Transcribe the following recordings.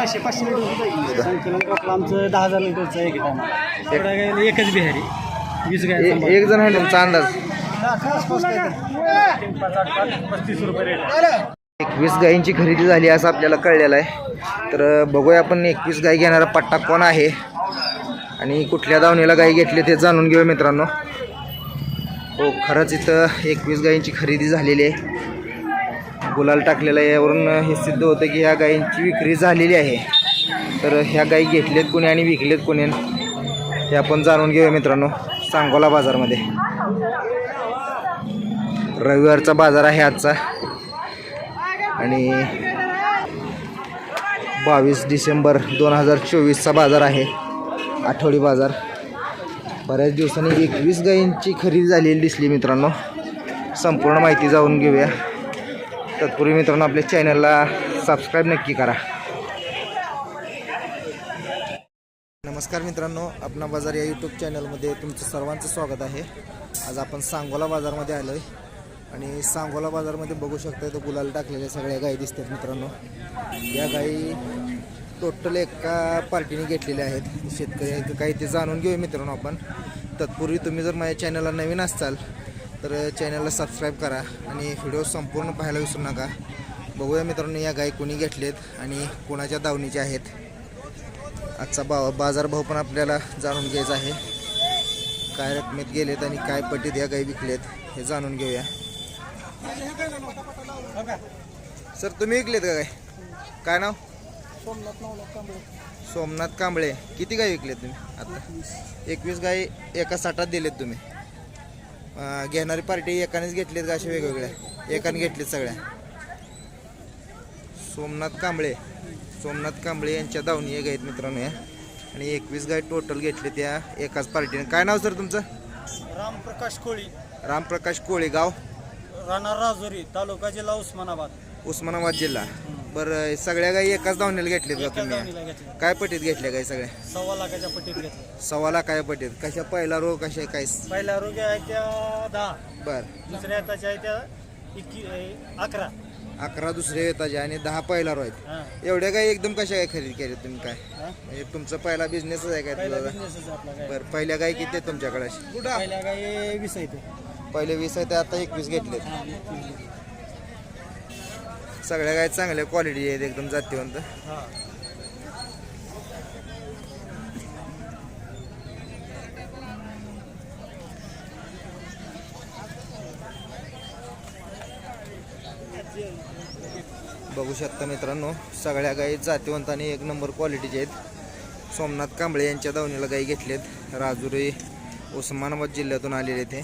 सहाशे पाचशे litre total आमचं दहा हजार लिटरचं एक एवढ्या गायला एकच बिहारी. वीस गाय ए- एक जण आहे तुमचा अंदाज. पस्तीस रुपये रेट एकवीस गायींची खरेदी झाली असं आपल्याला कळलेलं आहे. तर बघूया आपण एकवीस गाय घेणारा पट्टा कोण आहे. आणि कुठल्या दावणीला गायी घेतली ते जाणून घेऊया मित्रांनो. हो खरंच इथं एकवीस गायींची खरेदी झालेली आहे. गुलाल टाकलेला आहे. यावरून हे सिद्ध होतं की ह्या गायींची विक्री झालेली आहे. तर ह्या गायी घेतलेत कोणी आणि विकलेत कोणी? हे आपण जाणून घेऊया मित्रांनो सांगोला बाजारमध्ये. रविवारचा बाजार आहे आजचा. आणि बावीस डिसेंबर दोन हजार चोवीसचा बाजार आहे. आठवडी बाजार. बऱ्याच दिवसांनी एकवीस गायींची खरेदी झालेली दिसली मित्रांनो. संपूर्ण माहिती जाऊन घेऊया. तत्पूर्वी मित्रांनो आपल्या चॅनलला सबस्क्राईब नक्की करा. नमस्कार मित्रांनो आपणा बाजार या यूट्यूब चॅनलमध्ये तुमचं सर्वांचं स्वागत आहे. आज आपण सांगोला बाजारमध्ये आलो आहे आणि सांगोला बाजारमध्ये बघू शकता तर गुलाल टाकलेल्या सगळ्या गायी दिसतात मित्रांनो. या गायी टोटल एका पार्टीने घेतलेल्या आहेत. शेतकरी काही ते जाणून घेऊया मित्रांनो आपण. तत्पूर्वी तुम्ही जर माझ्या चॅनलला नवीन असाल तर चॅनलला सबस्क्राईब करा आणि व्हिडिओ संपूर्ण पाहायला विसरू नका. बघूया मित्रांनो या गायी कोणी घेतलेत आणि कोणाच्या दावणीच्या आहेत. आजचा बा बाजारभाव पण आपल्याला जाणून घ्यायचा आहे. काय रकमेत गेलेत आणि काय पटीत या गाई विकलेत हे जाणून घेऊया. सर तुम्ही विकलेत का काय काय नाव? सोमनाथ कांबळे. किती गाय विकलेत तुम्ही? आता एकवीस गाई एका साठात दिलेत तुम्ही. घेणारी पार्टी एकानेच घेतलीत का अशा वेगवेगळ्या? एकाने घेतलीत सगळ्या. सोमनाथ कांबळे. सोमनाथ कांबळे यांच्या दावणी एक आहेत मित्रांनो या. आणि एकवीस गाय टोटल घेतले त्या एकाच पार्टीने काय नाव सर तुमचं? रामप्रकाश कोळी. रामप्रकाश कोळे गाव? राणा राजुरी तालुका जिल्हा उस्मानाबाद. उस्मानाबाद जिल्हा. बरं सगळ्या गाई एकाच दावणीला घेतलेत का तुम्ही? घेतलं काय पटीत घेतल्या गाई सगळ्या? सव्वा लाखाच्या पट्टीत घेतलं सव्वाला काय पटीत. कशा पहिला रोग कशा काय? पहिल्या आहे त्या दहा. बर. दुसऱ्या हाताच्या आहे त्या इक्की अं, अकरा. अकरा दुसरे येताचे आणि दहा पहिला रो आहेत हा. एवढ्या काय एकदम कशा काय खरेदी केली तुम्ही काय? हा? म्हणजे तुमचा पहिला बिझनेसच आहे काय पहिला तुझा? बिझनेसच आपला काय. बरं पहिल्या गाई किती आहेत तुमच्याकडे अशी? पहिल्या काय वीस आहे ते पहिले वीस आहे ते आता एकवीस घेतलेत. सगळ्या गाय चांगल्या क्वालिटी आहेत एकदम जातीवंत. हा. बघू शकता मित्रांनो सगळ्या गायी जातीवंत आणि एक नंबर क्वालिटीचे आहेत. सोमनाथ कांबळे यांच्या दावणीला गायी घेतलेत. राजुरी उस्मानाबाद जिल्ह्यातून आलेले ते.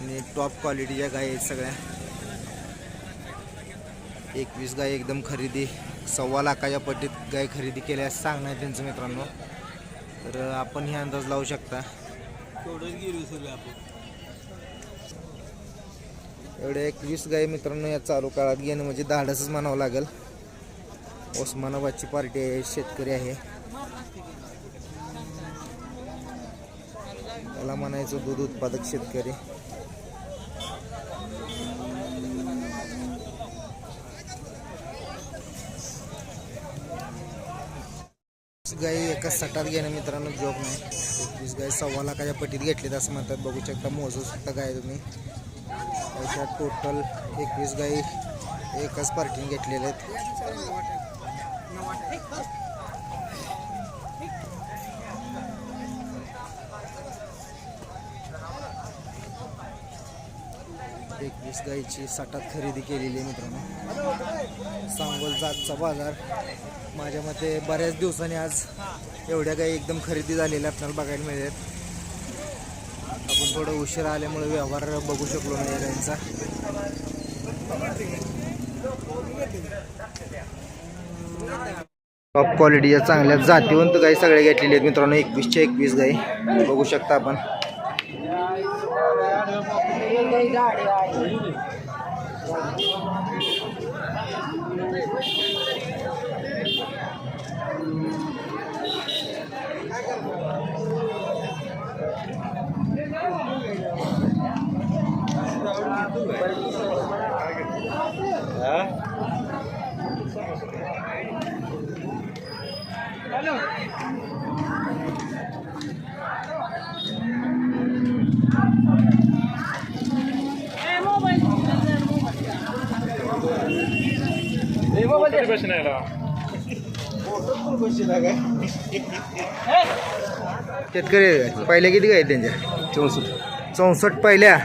आणि टॉप क्वालिटीच्या गायी आहेत सगळ्या. एकवीस गाय एकदम खरेदी सव्वा लाखाच्या पट्टीत गाय खरेदी केल्यास सांगणं आहे त्यांचं मित्रांनो. तर आपण हे अंदाज लावू शकता. एवढ्या एकवीस गाय मित्रांनो या चालू काळात घेणं म्हणजे धाडसच म्हणावं लागेल. उस्मानाबादची पार्टी आहे शेतकरी आहे. त्याला म्हणायचं दूध उत्पादक शेतकरी. गाई एका सटात घेणं मित्रांनो जोक नाही. एकवीस गाय सव्वा लाखाच्या पटीत घेतलीत असं म्हणतात. बघू शकता मोजू शकता गाय तुम्ही. त्याच्यात टोटल एकवीस गाई एकाच पार्टीने घेतलेल्या आहेत. एकवीस गाईची साठात खरेदी केलेली आहे मित्रांनो. सांगोल जातचा बाजार. माझ्या मते बऱ्याच दिवसांनी आज एवढ्या गाई एकदम खरेदी झालेल्या आपल्याला बघायला मिळेल. आपण थोडं उशीर आल्यामुळे व्यवहार बघू शकलो नाही या गाईंचा. टॉप क्वालिटीच्या चांगल्या जातीवंत गाई सगळ्या घेतलेल्या आहेत मित्रांनो. एकवीसच्या एकवीस गाई बघू शकता आपण. ગાડી આવી હા का? पहिल्या किती आहेत त्यांच्या? चौसष्ट. चौसष्ट पहिल्या.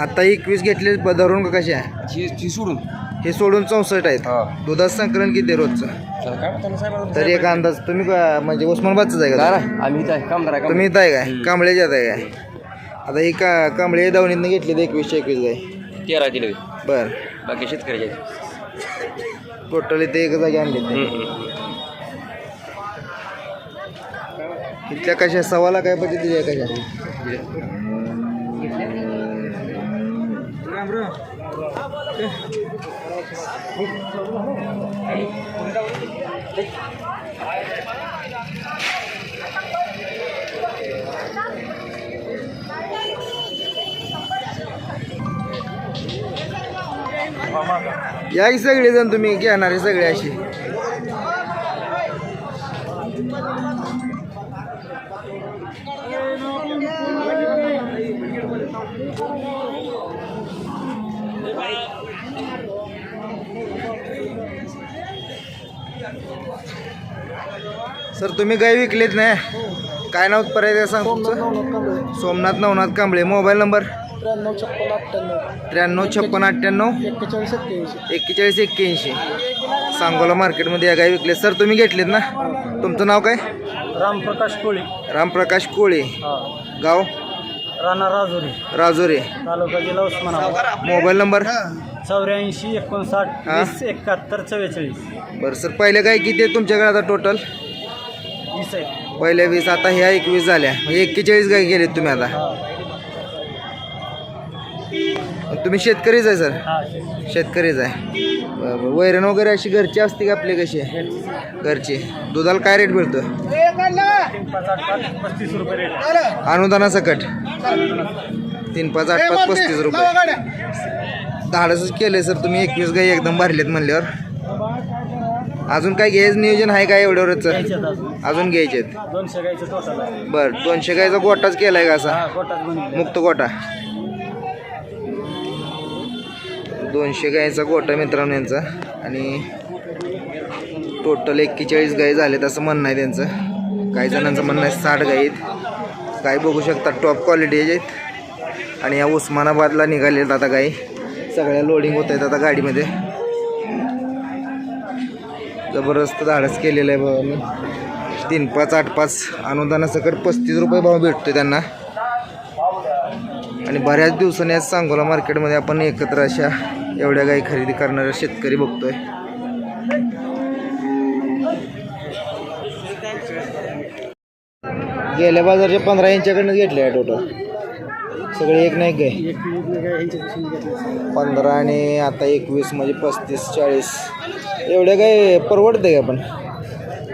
आता एकवीस घेतले ब- धरून का कशा? ही सोडून. हे सोडून चौसष्ट आहेत. हा. दुधाचं संकलन किती आहे रोजचं? काय? म्हणतो साहेब तरी एक अंदाज. तुम्ही का- म्हणजे उस्मानाबादच आहे का तुम्ही? आम्ही इथं आहे कामदार आहे तुम्ही इथं आहे काय? कांबळेच्यात आहे काय? आता ही का कांबळे दावणीतनं घेतली तर एकवीसशे एकवीस गाय. तेरा दिले. बर. बाकी शेतकऱ्याचे टोटल इथे एक जागी आणली. इथल्या कशा सवाला काय पद्धतीच्या आहे कशा? या की सगळे जण तुम्ही घेणारे सगळे अशी सर तुम्ही गाय विकलीत नाही? काय नाव पर्याय सांग तुमचं? सोमनाथ नवनाथ कांबळे. Mobile number? त्र्याण्णव छप्पन अठ्ठ्याण्णव. त्र्याण्णव छप्पन अठ्ठ्याण्णव? एक्केचाळीस एक्क्याऐंशी. एक्केचाळीस एक्क्याऐंशी. सांगोला मार्केटमध्ये या गाय विकले सर तुम्ही घेतलेत ना? तुमचं नाव काय? रामप्रकाश कोळी. रामप्रकाश कोळे. हा. गाव? राणा राजुरी. राजोरे. तालुका जिल्हा उस्मानाबाद. Mobile number? चौऱ्याऐंशी एकोणसाठ हा. वीस एकाहत्तर चव्वेचाळीस. बरं सर पहिल्या गाय किती आहेत तुमच्याकडे आता टोटल वीस आहे. पहिल्या वीस आता ह्या एकवीस झाल्या. म्हणजे एक्केचाळीस गाय गेलेत तुम्ही आता. हा. तुम्ही शेतकरीच आहे सर? हा शेतकरीच आहे. बरं, बरं. वैरण वगैरे अशी घरची असते का आपली कशी? घरची दुधाला काय रेट मिळतो? तीन पाच आठ पाच पस्तीस रुपये रेट आहे. अनुदानासकट. तीन पाच आठ पाच पस्तीस रुपये. धाडसच केले सर. तुम्ही एकवीस गाई एकदम भरलेत म्हणल्यावर. अजून काय घ्यायचं नियोजन आहे का एवढ्यावरच? अजून. घ्यायचे दोनशे गायचं टोटल आहे. बरं दोनशे गायचा गोटाच केलाय का असा? मुक्त गोटा. दोनशे गायचा गोटा मित्रांनो यांचा. आणि टोटल एक्केचाळीस गाय झालेत असं म्हणणं आहे त्यांचं. काही जणांचं म्हणणं आहे साठ गाय आहेत. गाय बघू शकता टॉप क्वालिटी आहेत. आणि या उस्मानाबादला निघालेत आता गाई. सगळ्या लोडिंग होत आहेत आता गाडीमध्ये. जबरदस्त धाडस केलेलं आहे बाबा मी तीन पाच आठ पाच अनुदानासकट पस्तीस रुपये भाव भेटतो त्यांना. आणि बऱ्याच दिवसांनी आज सांगोला मार्केटमध्ये आपण एकत्र अशा एवढ्या गाई खरेदी करणारा शेतकरी बघतोय. गेल्या बाजारच्या पंधरा इंच्याकडनं घेतले आहे टोटल सगळे एक नाही घेतलं पंधरा आणि आता एकवीस म्हणजे पस्तीस चाळीस. एवढ्या काय परवडते का पण?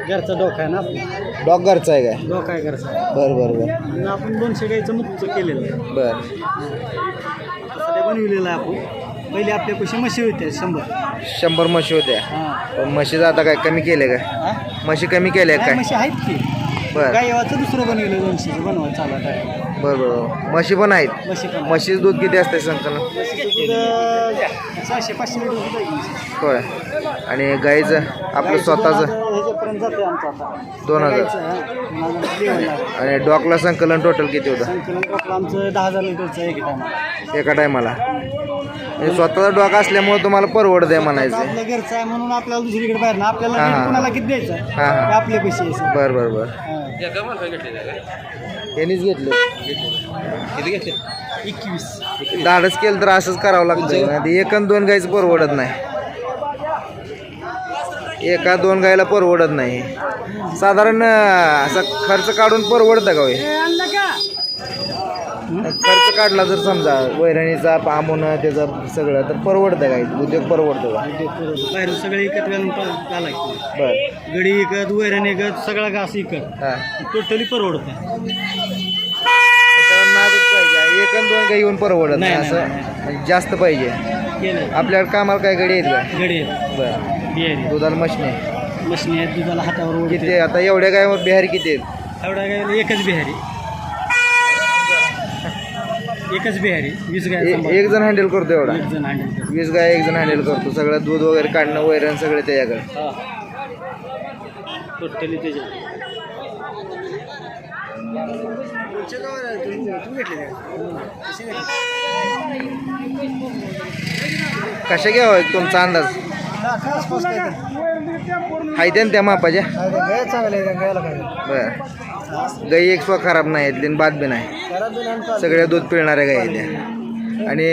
घरचा डोका आहे ना? आपला डॉग घरचा आहे काय? डोका आहे घरचा. बरं बरं बरं. आणि आपण दोनशे गायचं मुक्त केलेलं आहे. बरं. बनविलेलं आहे आपण. पहिले आपल्यापाशी म्हशी होत्या शंभर. शंभर म्हशी होत्या. हां. पण म्हशीचं आता काय कमी केले काय? हा? म्हशी कमी केल्या काय? म्हशी आहेत की? बरं. गायवाचं दुसरं बनवलं दोनशे बनवा चालू आहे. बरं बरं म्हशी पण आहेत. म्हशी पण म्हशीचं दूध किती असते संकलन? म्हशीचं दूध अं, सहाशे पाचशे लिटर दूध आहे. की म्हशीचं. होय. आणि गाईचं आपलं गाईचं स्वतःचं? दोन हजार ह्याच्यापर्यंत जाते आमचं आता. दोन हजार. गाईचं, हां. आणि डॉकला संकलन टोटल किती होतं? संकलन आमचं दहा हजार लिटरचं एका टायमाला. म्हणजे स्वतःचा डॉक असल्यामुळे तुम्हाला परवडत आहे म्हणायचं. आपलं घरचं आहे म्हणून आपल्याला दुसरीकडे बाहेर ना आपल्याला हां, रेट हां. कोणाला किती द्यायचं? हां, हां. ते आपले पैसे. आहे बरं बरं बरं. हां. यांनीच घेतलं. किती घेतले? एकवीस. धाडस केलं तर असंच करावं लागतं ते एक आणि दोन गायचं परवडत नाही. एका दोन गायला परवडत नाही. साधारण अं, असं खर्च काढून परवडतं का होय? खर्च काढला जर समजा वैरणीचा पामून त्याचं सगळं तर परवडतं काय? उद्योग परवडतो का? बाहेर सगळे इकत घालून बरं. गडी इकत वैरण इकत सगळा घास इकत. हां. टोटली परवडत. आहे त्याच्यावर नाजूक पाहिजे. एक आणि दोन गाई येऊन परवडत नाही नाही, असं नाही, म्हणजे जास्त पाहिजे. केलं आपल्याकडे कामाला काय गडी आहेत का? गडी बरं. बियाणे दुधाला मशनी मशनी आहेत दुधाला हातावर किती आता एवढ्या काय बिहारी किती आहेत? एवढ्या गायला एकच बिहारी. एकच बिहारी वीस गाय ए-. एक जण हँडल करतो एवढा. एक जण हँडल करतो. वीस गाय एक जण हँडल करतो. सगळं दूध वगैरे काढणं वैरण सगळे त्याच्याकडे. टोटली त्याच्या. कशा घ्यावं तुमचा अंदाज? हाय त्या ना त्या मापाच्या बर. गाई एक स्व खराब नाही आहेत आणि बाद बी नाही. सगळ्या दूध पिळणाऱ्या गाई आहेत त्या. आणि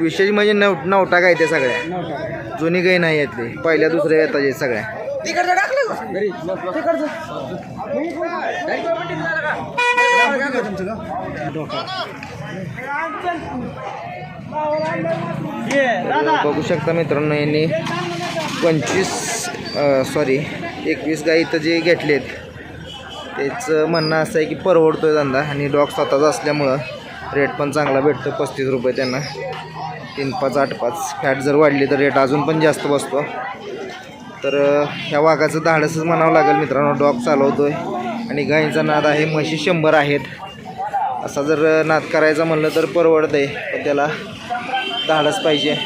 विशेष म्हणजे नव नवटा गाय त्या सगळ्या. जुनी गाई नाही आहेत ते. पहिल्या दुसऱ्या येतात आहेत सगळ्या. बघू शकता मित्रांनो यांनी पंचवीस सॉरी एकवीस गाई इथं जे घेतलेत त्याचं म्हणणं असं आहे की परवडतो आहे धंदा आणि डॉग स्वतःचा असल्यामुळं रेट पण चांगला भेटतो पस्तीस रुपये त्यांना. तीन पाच आठ पाच. फॅट जर वाढली तर रेट अजून पण जास्त बसतो. तर ह्या वाघाचं धाडसच म्हणावं लागेल मित्रांनो. डॉग चालवतो आहे आणि गाईंचा नाद आहे म्हशी शंभर आहेत. असा जर नाद करायचा म्हणलं तर परवडत आहे पण त्याला धाडस पाहिजे.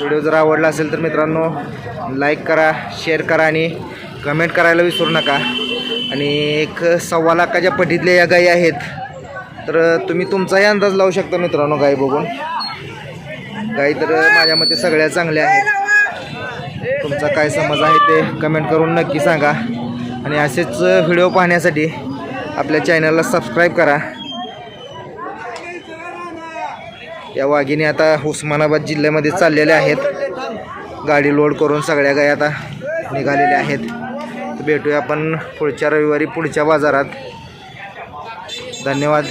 व्हिडिओ जर आवडला असेल तर मित्रांनो लाईक करा शेअर करा आणि कमेंट करायला विसरू नका. आणि एक सव्वा लाखाच्या पटीतल्या या गायी आहेत. तर तुम्ही तुमचाही अंदाज लावू शकता मित्रांनो गाई बघून. गाई तर माझ्या मते सगळ्या चांगल्या आहेत. तुमचा काय समज आहे ते कमेंट करून नक्की सांगा. आणि असेच व्हिडिओ पाहण्यासाठी आपल्या चॅनलला सबस्क्राईब करा. या वाघिणी आता उस्मानाबाद जिल्ह्यामध्ये चाललेल्या आहेत. गाडी लोड करून सगळ्या गाय आता निघालेल्या आहेत. भेटूया आपण पुढच्या रविवारी पुढच्या बाजारात. धन्यवाद.